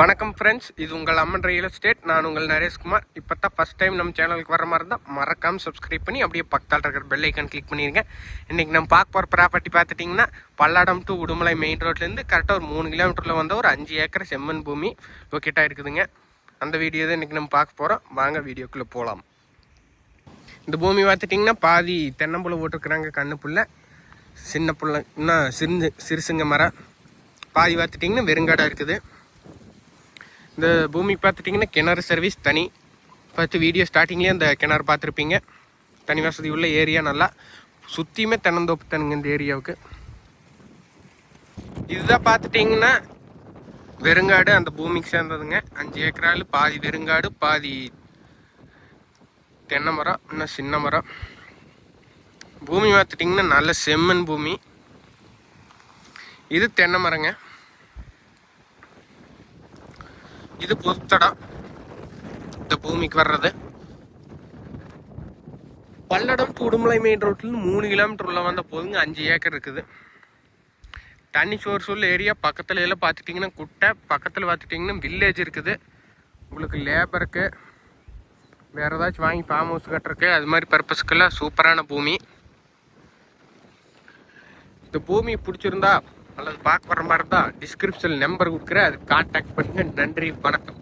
வணக்கம் ஃப்ரெண்ட்ஸ் இது உங்கள் அம்மன் ரியல் எஸ்டேட் நான் உங்கள் நரேஷ்குமார் இப்போ தான் ஃபஸ்ட் டைம் நம்ம சேனலுக்கு வர மாதிரி தான் மறக்காமல் சப்ஸ்கிரைப் பண்ணி அப்படியே பக்கத்தால் இருக்கிற பெல் ஐக்கன் கிளிக் பண்ணிடுங்க இன்றைக்கி நம்ம பார்க்க போகிற ப்ராப்பர்ட்டி பார்த்துட்டிங்கன்னா பல்லாடம் டு உடுமலை மெயின் ரோட்லேருந்து கரெக்டாக ஒரு மூணு கிலோமீட்டரில் வந்த ஒரு அஞ்சு ஏக்கர் செம்மண் பூமி லொக்கேட்டாக இருக்குதுங்க. அந்த வீடியோ தான் இன்றைக்கி நம்ம பார்க்க போகிறோம் வாங்க வீடியோக்குள்ளே போகலாம் இந்த பூமி பார்த்துட்டிங்கன்னா பாதி தென்னம்புள்ள போட்டிருக்குறாங்க கண்ணு புள்ள. சின்ன புள்ள இன்னும் சிறுந்து சிறுசுங்க மரம். பாதி பார்த்துட்டிங்கன்னா வெறுங்காடாக இருக்குது. இந்த பூமி பார்த்துட்டிங்கன்னா கிணறு சர்வீஸ் தனி. ஃபஸ்ட்டு வீடியோ ஸ்டார்டிங்லேயே அந்த கிணறு பார்த்துருப்பீங்க. தனி வசதி உள்ள ஏரியா நல்லா சுற்றியுமே தென்னந்தோப்பு தானுங்க இந்த ஏரியாவுக்கு இதுதான் பார்த்துட்டிங்கன்னா வெறுங்காடு அந்த பூமிக்கு சேர்ந்ததுங்க. அஞ்சு ஏக்கரால் பாதி வெறுங்காடு பாதி தென்னை மரம் இன்னும் சின்ன மரம். பூமி பார்த்துட்டிங்கன்னா நல்ல செம்மண் பூமி. இது தென்னை மரங்க. இது புத்தடம் இந்த பூமிக்கு வர்றது. பல்லடம் to உடுமலை மெயின் ரோட்ல மூணு கிலோமீட்டர் உள்ள வந்த போதுங்க அஞ்சு ஏக்கர் இருக்குது. தண்ணி சோர்ஸ் உள்ள ஏரியா பக்கத்தில் எல்லாம் பார்த்துட்டிங்கன்னா குட்டை பக்கத்தில் பார்த்துட்டிங்கன்னா வில்லேஜ் இருக்குது. உங்களுக்கு லேபருக்கு வேறு ஏதாச்சும் வாங்கி ஃபார்ம் ஹவுஸ் கட்டுறக்கு அது மாதிரி பர்பஸ்க்கெல்லாம் சூப்பரான பூமி. இந்த பூமி பிடிச்சிருந்தா அல்லது பார்க்க வர மாதிரி இருந்தால் டிஸ்கிரிப்ஷன் நம்பர் கொடுக்குறேன். அது கான்டாக்ட் பண்ணுங்கள் நன்றி வணக்கம்.